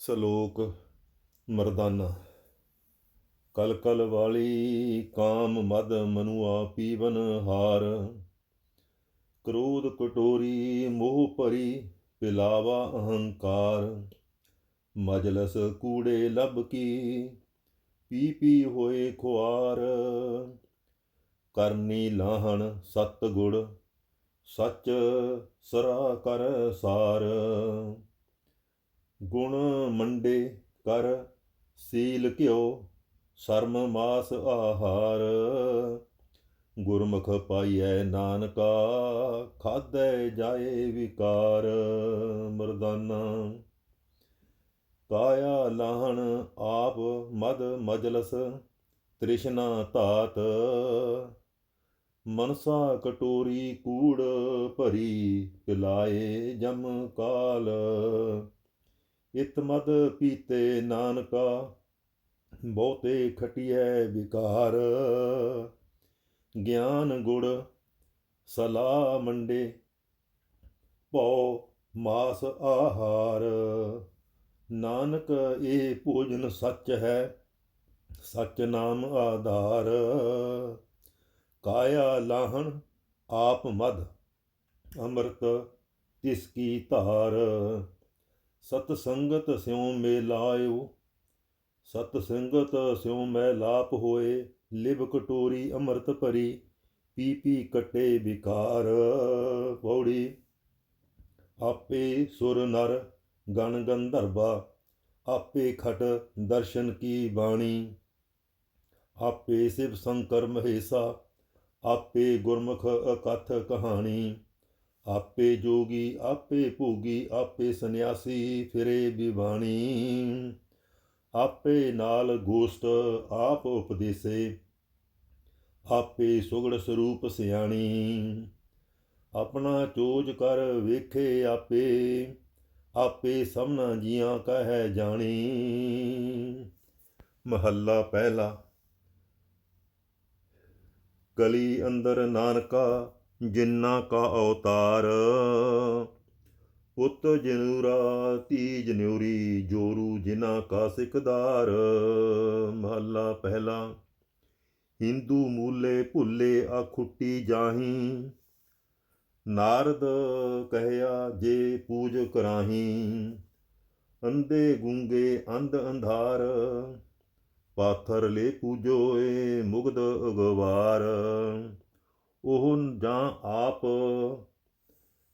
ਸ਼ਲੋਕ ਮਰਦਾਨਾ। ਕਲ ਕਲ ਵਾਲੀ ਕਾਮ ਮਦ ਮਨੁਆ ਪੀਵਨ ਹਾਰ। ਕ੍ਰੋਧ ਕਟੋਰੀ ਮੋਹ ਭਰੀ ਪਿਲਾਵਾ ਅਹੰਕਾਰ। ਮਜਲਸ ਕੂੜੇ ਲਬ ਕੀ, ਪੀ ਪੀ ਹੋਏ ਖੁਆਰ। ਕਰਨੀ ਲਾਹਣ ਸਤ ਗੁੜ ਸੱਚ ਸਰਾ ਕਰ ਸਾਰ। ਗੁਣ ਮੰਡੇ ਕਰ, ਸੀਲ ਘਿਓ, ਸ਼ਰਮ ਮਾਸ ਆਹਾਰ। ਗੁਰਮੁਖ ਪਾਈਐ ਨਾਨਕਾ, ਖਾਧੈ ਜਾਏ ਵਿਕਾਰ। ਮਰਦਾਨਾ, ਕਾਇਆ ਲਾਹਣ ਆਪ ਮਦ ਮਜਲਸ, ਤ੍ਰਿਸ਼ਨਾ ਧਾਤ। ਮਨਸਾ ਕਟੋਰੀ ਕੂੜ ਭਰੀ, ਪਿਲਾਏ ਜਮ ਕਾਲ। ਇਤਮਦ ਪੀਤੇ ਨਾਨਕਾ, ਬਹੁਤੇ ਖਟਿਐ ਵਿਕਾਰ। ਗਿਆਨ ਗੁੜ ਸਲਾ ਮੰਡੇ, ਭਉ ਮਾਸ ਆਹਾਰ। ਨਾਨਕ, ਇਹ ਭੋਜਨ ਸੱਚ ਹੈ, ਸੱਚ ਨਾਮ ਆਧਾਰ। ਕਾਇਆ ਲਾਹਣ ਆਪ ਮਦ, ਅੰਮ੍ਰਿਤ ਤਿਸ ਕੀ ਧਾਰ। ਸਤ ਸੰਗਤ ਸਿਉ ਮੇਲਾਇਓ ਸਤ ਸੰਗਤ ਸਿਉ ਮੈ ਲਾਪ ਹੋਏ, ਲਿਬ ਕਟੋਰੀ ਅੰਮ੍ਰਿਤ ਭਰੀ, ਪੀ ਪੀ ਕਟੇ ਵਿਕਾਰ। ਪੌੜੀ, ਆਪੇ ਸੁਰ ਨਰ ਗਣ ਗੰਧਰਵਾ ਆਪੇ ਖਟ ਦਰਸ਼ਨ ਕੀ ਬਾਣੀ। ਆਪੇ ਸਿਵ ਸ਼ੰਕਰ ਮਹੇਸਾ ਆਪੇ ਗੁਰਮੁਖ ਅਕਥ ਕਹਾਣੀ। ਆਪੇ ਜੋਗੀ, ਆਪੇ ਭੋਗੀ, ਆਪੇ ਸੰਨਿਆਸੀ, ਫਿਰੇ ਵਿਵਾਣੀ ਆਪੇ ਨਾਲ ਗੋਸ਼ਟ, ਆਪ ਉਪਦੇਸੇ। ਆਪੇ ਸੁਗੜ ਸਰੂਪ ਸਿਆਣੀ। ਆਪਣਾ ਚੋਜ ਕਰ ਵੇਖੇ ਆਪੇ। ਆਪੇ ਸਭਨਾ ਜੀਆਂ ਕਹੈ ਜਾਣੀ। ਮਹੱਲਾ ਪਹਿਲਾ। ਗਲੀ ਅੰਦਰ ਨਾਨਕਾ ਜਿੰਨਾ ਕਾ ਅਵਤਾਰ, ਪੁੱਤ ਜਨੂਰਾ ਤੀ ਜਨਿਉਰੀ ਜੋਰੂ ਜਿਨਾ ਕਾ ਸਿਕਦਾਰ ਮਹੱਲਾ ਪਹਿਲਾ, ਹਿੰਦੂ ਮੂਲੇ ਭੁੱਲੇ ਆ ਖੁੱਟੀ ਜਾਹੀ। ਨਾਰਦ ਕਹਿਆ, ਜੇ ਪੂਜ ਕਰਾਹੀ। ਅੰਦੇ ਗੁੰਗੇ ਅੰਧ ਅੰਧਾਰ, ਪਾਥਰ ਲੈ ਪੂਜੋਏ ਮੁਗਦ ਅਗਵਾਰ। ਉਹ ਜਾਂ ਆਪ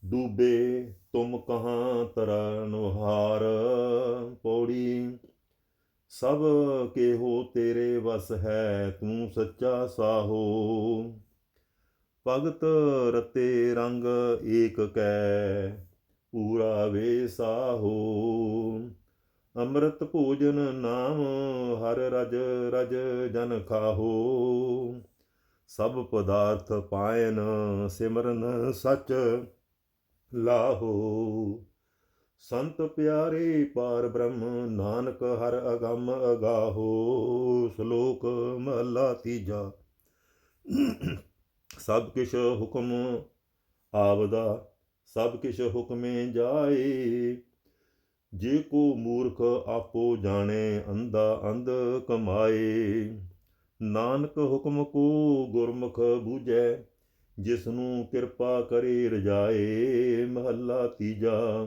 ਡੂਬੇ ਤੁਮ ਕਹਾਂ ਤਰਨਹਾਰ ਪੌੜੀ। ਸਭ ਕੇਹੋ ਤੇਰੇ ਵਸ ਹੈ, ਤੂੰ ਸੱਚਾ ਸਾਹੋ। ਭਗਤ ਰਤੇ ਰੰਗ ਏਕ ਕੈ, ਪੂਰਾ ਵੇ ਸਾਹੋ। ਅੰਮ੍ਰਿਤ ਭੋਜਨ ਨਾਮ ਹਰ ਰਜ ਰਜ ਜਨ ਖਾਹੋ। ਸਭ ਪਦਾਰਥ ਪਾਇਨ ਸਿਮਰਨ ਸਚ ਲਾਹੋ। ਸੰਤ ਪਿਆਰੇ ਪਾਰ ਬ੍ਰਹਮ ਨਾਨਕ ਹਰ ਅਗੰਮ ਅਗਾਹੋ। ਸ਼ਲੋਕ ਮਹਲਾ ਤੀਜਾ। ਸਭ ਕਿਛ ਹੁਕਮ ਆਵਦਾ, ਸਭ ਕਿਛ ਹੁਕਮੇ ਜਾਏ। ਜੇ ਕੋ ਮੂਰਖ ਆਪੋ ਜਾਣੇ, ਅੰਧਾ ਅੰਧ ਕਮਾਏ। ਨਾਨਕ ਹੁਕਮ ਕੋ ਗੁਰਮੁਖ ਬੂਝੈ ਜਿਸ ਨੂੰ ਕਿਰਪਾ ਕਰੇ ਰਜਾਏ ਮਹੱਲਾ ਤੀਜਾ।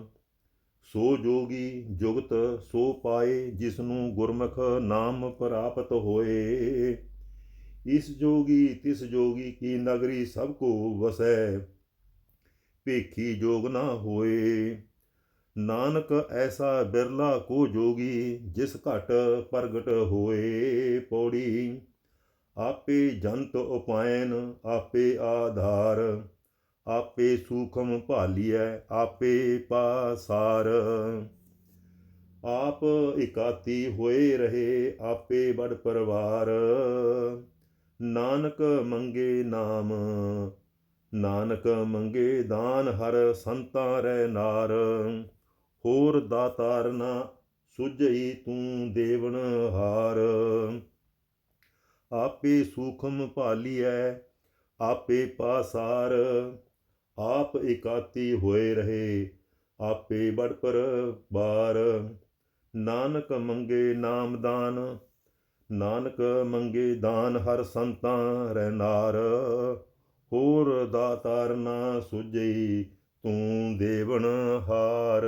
ਸੋ ਜੋਗੀ ਜੁਗਤ ਸੋ ਪਾਏ ਜਿਸ ਨੂੰ ਗੁਰਮੁਖ ਨਾਮ ਪ੍ਰਾਪਤ ਹੋਏ। ਇਸ ਜੋਗੀ, ਤਿਸ ਜੋਗੀ ਕੀ ਨਗਰੀ ਸਭ ਕੋ ਵਸੈ, ਭੇਖੀ ਜੋਗ ਨਾ ਹੋਏ। ਨਾਨਕ ਐਸਾ ਬਿਰਲਾ ਕੋ ਜੋਗੀ, ਜਿਸ ਘਟ ਪ੍ਰਗਟ ਹੋਏ ਪੌੜੀ। ਆਪੇ ਜੰਤ ਉਪਾਇਨ, ਆਪੇ ਆਧਾਰ, ਆਪੇ ਸੂਖਮ ਭਾਲੀਐ, ਆਪੇ ਪਾਸਾਰ। ਆਪ ਇਕਾਤੀ ਹੋਏ ਰਹੇ, ਆਪੇ ਬੜ ਪਰਵਾਰ। ਨਾਨਕ ਮੰਗੇ ਨਾਮ, ਨਾਨਕ ਮੰਗੇ ਦਾਨ, ਹਰ ਸੰਤਾਂ ਰਹਿ ਨਾਰ। ਹੋਰ ਦਾਤਾਰ ਨਾ ਸੁਝਈ ਤੂੰ ਦੇਵਨ ਹਾਰ ਆਪੇ ਸੂਖਮ ਭਾਲੀਐ, ਆਪੇ ਪਾਸਾਰ, ਆਪ ਇਕਾਤੀ ਹੋਏ ਰਹੇ, ਆਪੇ ਬੜ ਪਰ ਬਾਰ ਨਾਨਕ ਮੰਗੇ ਨਾਮਦਾਨ ਨਾਨਕ ਮੰਗੇ ਦਾਨ ਹਰ ਸੰਤਾਂ ਰਹਿਨਾਰ ਹੋਰ ਦਾਤਾਰ ਨਾ ਸੁਝਈ ਤੂੰ ਦੇਵਨ ਹਾਰ।